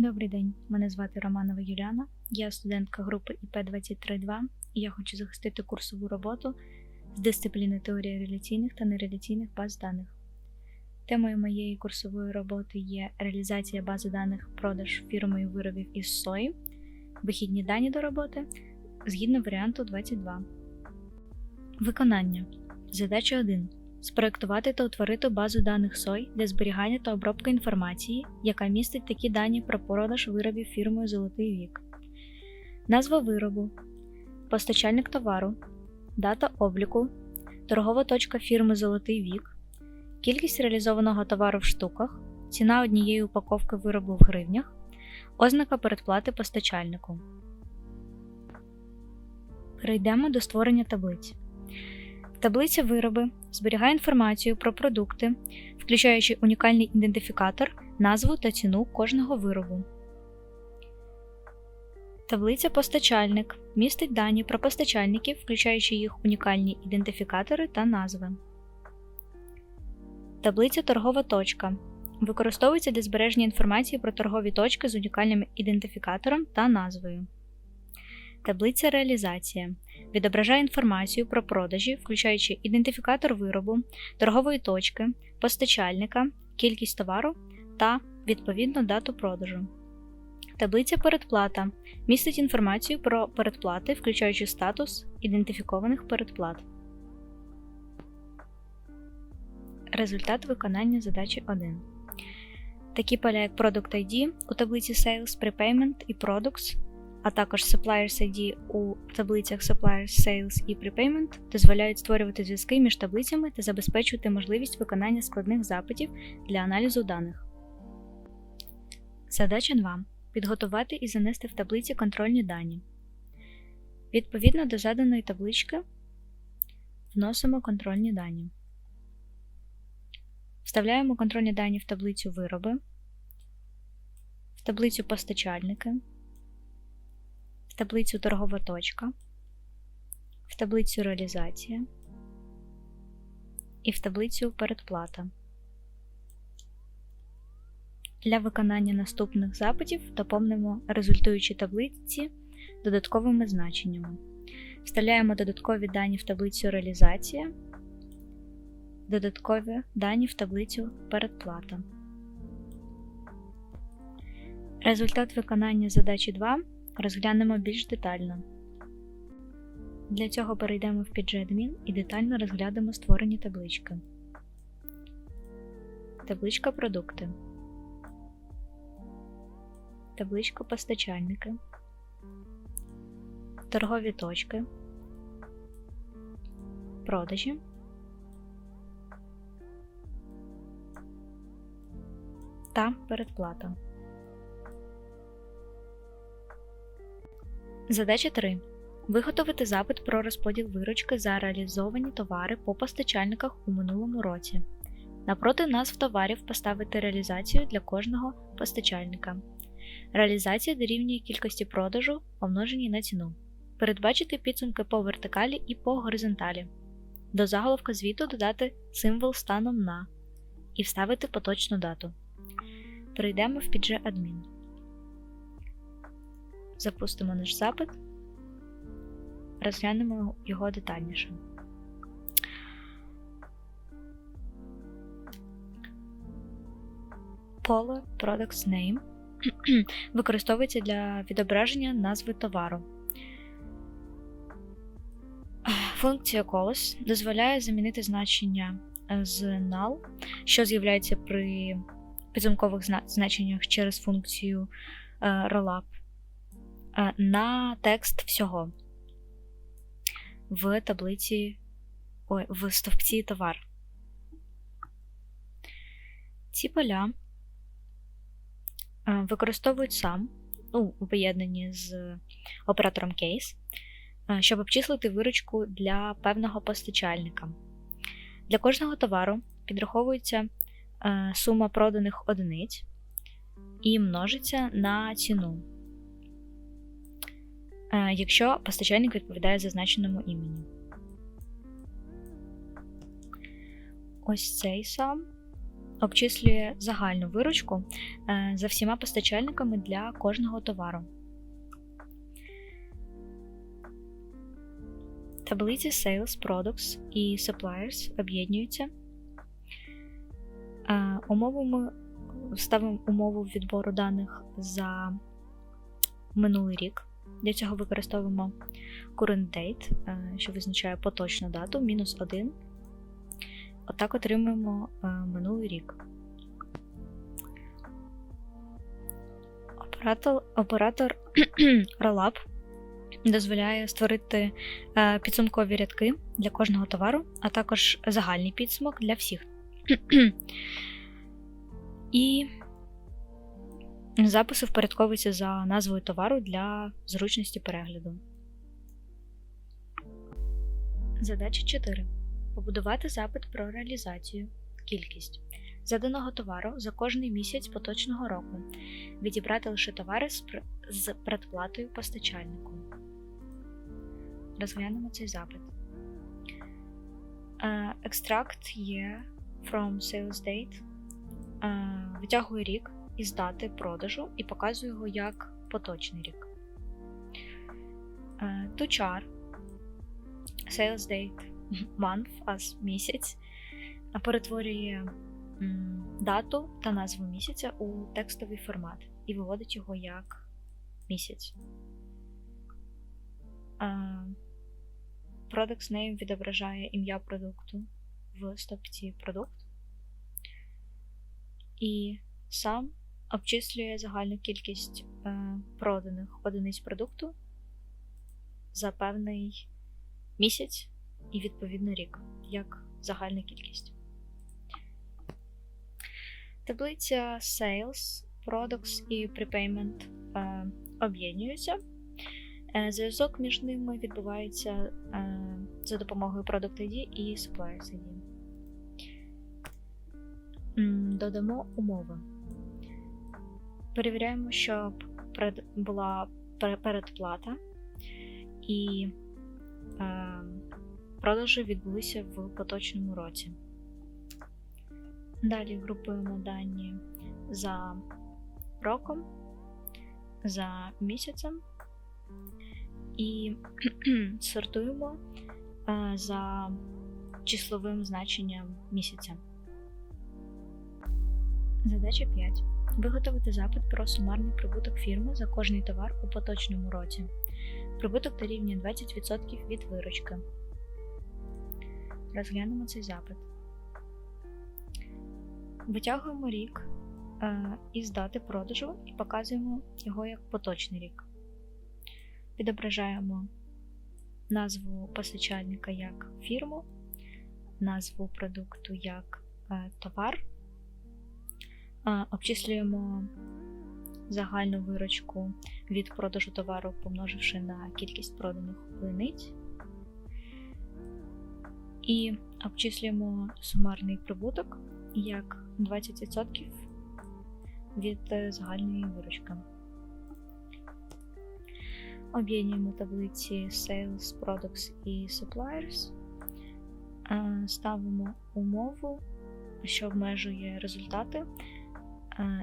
Добрий день, мене звати Романова Юліана, я студентка групи ІП-23-2 і я хочу захистити курсову роботу з дисципліни теорії реляційних та нереляційних баз даних. Темою моєї курсової роботи є реалізація бази даних продаж фірмою виробів із сої, вихідні дані до роботи згідно варіанту 22. Виконання. Задача 1. Спроектувати та утворити базу даних SOY для зберігання та обробки інформації, яка містить такі дані про продаж виробів фірмою Золотий вік, назва виробу, постачальник товару, дата обліку, торгова точка фірми Золотий вік, кількість реалізованого товару в штуках, ціна однієї упаковки виробу в гривнях, ознака передплати постачальнику. Перейдемо до створення таблиць. Таблиця вироби зберігає інформацію про продукти, включаючи унікальний ідентифікатор, назву та ціну кожного виробу. Таблиця постачальник містить дані про постачальників, включаючи їх унікальні ідентифікатори та назви. Таблиця торгова точка використовується для збереження інформації про торгові точки з унікальним ідентифікатором та назвою. Таблиця реалізація відображає інформацію про продажі, включаючи ідентифікатор виробу, торгової точки, постачальника, кількість товару та відповідно дату продажу. Таблиця передплата містить інформацію про передплати, включаючи статус ідентифікованих передплат. Результат виконання задачі 1. Такі поля, як Product ID у таблиці Sales, Prepayment і Products а також Suppliers ID у таблицях Suppliers Sales і Prepayment дозволяють створювати зв'язки між таблицями та забезпечувати можливість виконання складних запитів для аналізу даних. Задача 2. Підготувати і занести в таблиці контрольні дані. Відповідно до заданої таблички вносимо контрольні дані. Вставляємо контрольні дані в таблицю вироби, в таблицю постачальники таблицю торгова точка, в таблицю реалізація і в таблицю передплата. Для виконання наступних запитів доповнимо результуючі таблиці додатковими значеннями. Вставляємо додаткові дані в таблицю реалізація, додаткові дані в таблицю передплата. Результат виконання задачі 2 розглянемо більш детально. Для цього перейдемо в PGAdmin і детально розглянемо створені таблички. Табличка продукти. Табличка постачальники. Торгові точки. Продажі. Та передплата. Задача 3. Виготовити запит про розподіл виручки за реалізовані товари по постачальниках у минулому році. Напроти назв товарів поставити реалізацію для кожного постачальника. Реалізація дорівнює кількості продажу, помноженій на ціну. Передбачити підсумки по вертикалі і по горизонталі. До заголовка звіту додати символ станом на і вставити поточну дату. Перейдемо в PG Admin. Запустимо наш запит, розглянемо його детальніше. Поле Products Name використовується для відображення назви товару. Функція Colors дозволяє замінити значення з null, що з'являється при підсумкових значеннях через функцію е, rollup, на текст всього в таблиці ой, в стовпці товар. Ці поля е, використовують сам ну, у поєднанні з оператором Case, е, щоб обчислити виручку для певного постачальника. Для кожного товару підраховується сума проданих одиниць і множиться на ціну. Якщо постачальник відповідає зазначеному імені. Ось цей сам обчислює загальну виручку е, за всіма постачальниками для кожного товару. Таблиці Sales Products і Suppliers об'єднуються. Е, умову ми ставимо умову відбору даних за минулий рік. Для цього використовуємо current date, е, що визначає поточну дату, мінус 1. Отак отримуємо е, минулий рік. Оператор оператор Rollup дозволяє створити е, підсумкові рядки для кожного товару, а також загальний підсумок для всіх. І записи впорядковуються за назвою товару для зручності перегляду. Задача 4. Побудувати запит про реалізацію. Кількість заданого товару за кожний місяць поточного року. Відібрати лише товари з, пр... предплатою постачальнику. Розглянемо цей запит. Uh, extract year from sales date. Uh, витягує рік із дати продажу і показую його як поточний рік. Uh, to char sales date month as місяць перетворює дату та назву місяця у текстовий формат і виводить його як місяць. Products name відображає ім'я продукту в стопці продукт. І сам обчислює загальну кількість е, проданих одиниць продукту за певний місяць і відповідно рік, як загальна кількість. Таблиця Sales, Products і Prepayment е, об'єднуються. Е, зв'язок між ними відбувається за допомогою Product ID і Suppliers ID. Додамо умови. Перевіряємо, щоб була передплата і е, продажі відбулися в поточному році. Далі групуємо дані за роком, за місяцем і сортуємо е, за числовим значенням місяця. Задача 5. Виготовити запит про сумарний прибуток фірми за кожний товар у поточному році. Прибуток дорівнює 20% від виручки. Розглянемо цей запит. Витягуємо рік е, із дати продажу і показуємо його як поточний рік. Відображаємо назву постачальника як фірму, назву продукту як е, товар, обчислюємо загальну виручку від продажу товару, помноживши на кількість проданих одиниць. І обчислюємо сумарний прибуток як 20% від е, загальної виручки. Об'єднуємо таблиці Sales, Products і Suppliers, е, ставимо умову, що обмежує результати,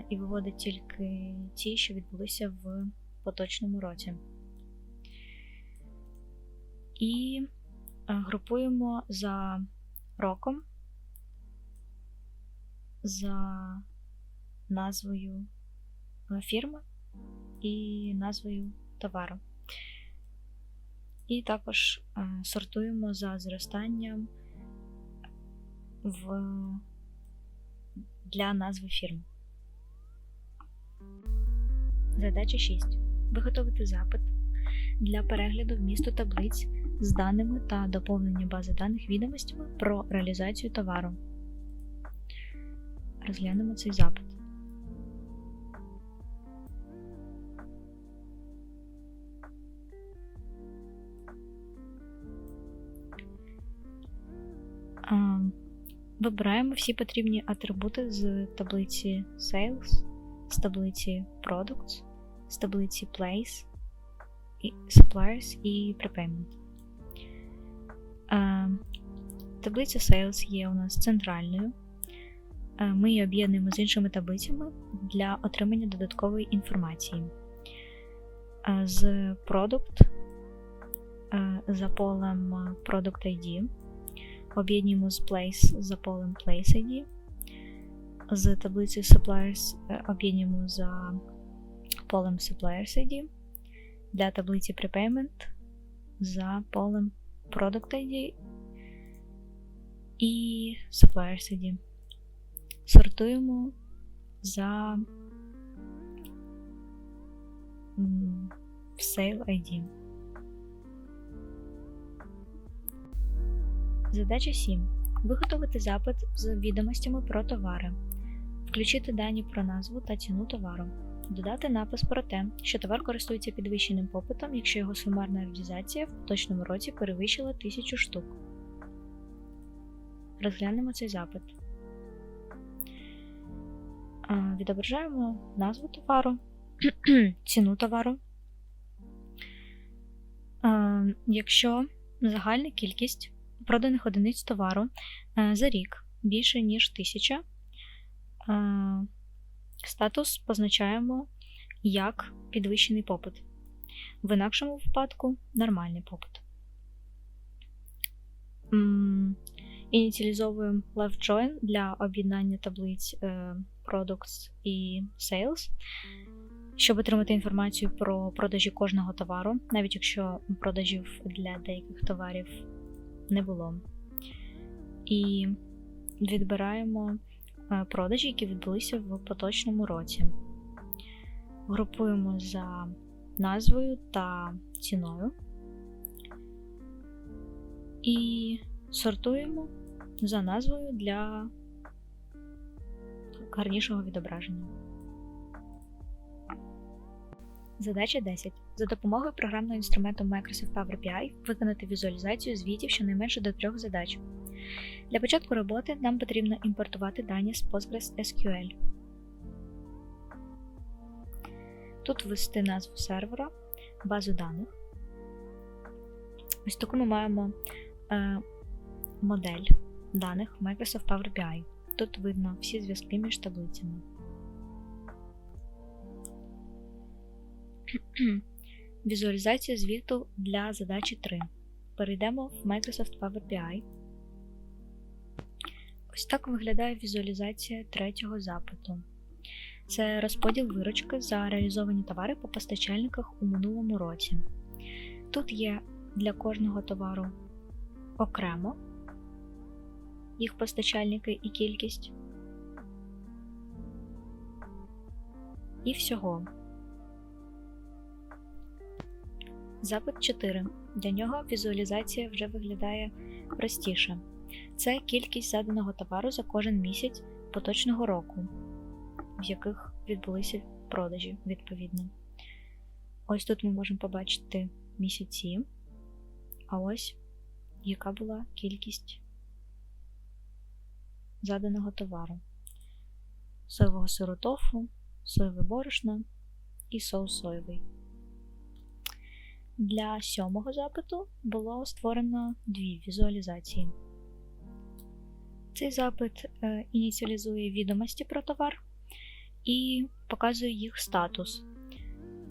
і виводить тільки ті, що відбулися в поточному році. І групуємо за роком за назвою е, фірми і назвою товару. І також е, сортуємо за зростанням в... для назви фірми. Задача 6. Виготовити запит для перегляду вмісту таблиць з даними та доповнення бази даних відомостями про реалізацію товару розглянемо цей запит. Вибираємо всі потрібні атрибути з таблиці Sales, з таблиці Products, з таблиці Place, Suppliers і Prepayment. Таблиця Sales є у нас центральною. ми її об'єднуємо з іншими таблицями для отримання додаткової інформації. З Product за полем Product ID, об'єднуємо з Place за полем Place ID, з таблицею Suppliers е, об'єднуємо за полем Suppliers ID, для таблиці Prepayment за полем Product ID і Suppliers ID. Сортуємо за Sale ID. Задача 7. Виготовити запит з відомостями про товари. Включити дані про назву та ціну товару. Додати напис про те, що товар користується підвищеним попитом, якщо його сумарна реалізація в поточному році перевищила 1000 штук. Розглянемо цей запит. Відображаємо назву товару, ціну товару. Якщо загальна кількість проданих одиниць товару е, за рік більше, ніж 1000, е, статус позначаємо як підвищений попит. В інакшому випадку нормальний попит. Ініціалізовуємо left join для об'єднання таблиць е, Products і Sales, щоб отримати інформацію про продажі кожного товару, навіть якщо продажів для деяких товарів не було. І відбираємо продажі, які відбулися в поточному році. Групуємо за назвою та ціною. І сортуємо за назвою для гарнішого відображення. Задача 10. За допомогою програмного інструменту Microsoft Power BI виконати візуалізацію звітів щонайменше до трьох задач. Для початку роботи нам потрібно імпортувати дані з PostgreSQL. Тут ввести назву сервера, базу даних. Ось таку ми маємо е, модель даних Microsoft Power BI. Тут видно всі зв'язки між таблицями. Візуалізація звіту для задачі 3. Перейдемо в Microsoft Power BI. Ось так виглядає візуалізація третього запиту. Це розподіл виручки за реалізовані товари по постачальниках у минулому році. Тут є для кожного товару окремо їх постачальники і кількість. І всього. Запит 4. Для нього візуалізація вже виглядає простіше. Це кількість заданого товару за кожен місяць поточного року, в яких відбулися продажі відповідно. Ось тут ми можемо побачити місяці, а ось яка була кількість заданого товару: соєвого сиру тофу, соєве борошно і соус соєвий. Для сьомого запиту було створено дві візуалізації. Цей запит е, ініціалізує відомості про товар і показує їх статус.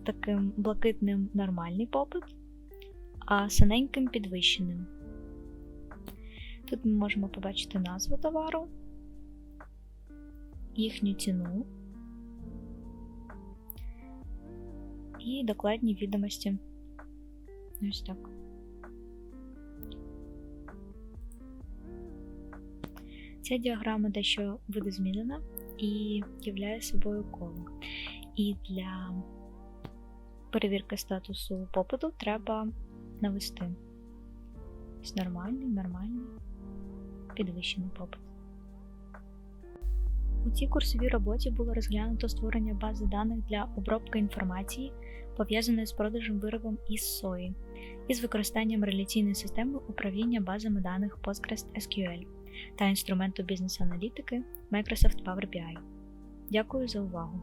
Таким блакитним нормальний попит, а синеньким підвищеним. Тут ми можемо побачити назву товару, їхню ціну і докладні відомості. Ось так. Ця діаграма дещо видозмінена і являє собою коло. І для перевірки статусу попиту треба навести нормальний, нормальний, підвищений попит. У цій курсовій роботі було розглянуто створення бази даних для обробки інформації, пов'язаної з продажем виробом із сої, із використанням реляційної системи управління базами даних PostgreSQL та інструменту бізнес-аналітики Microsoft Power BI. Дякую за увагу!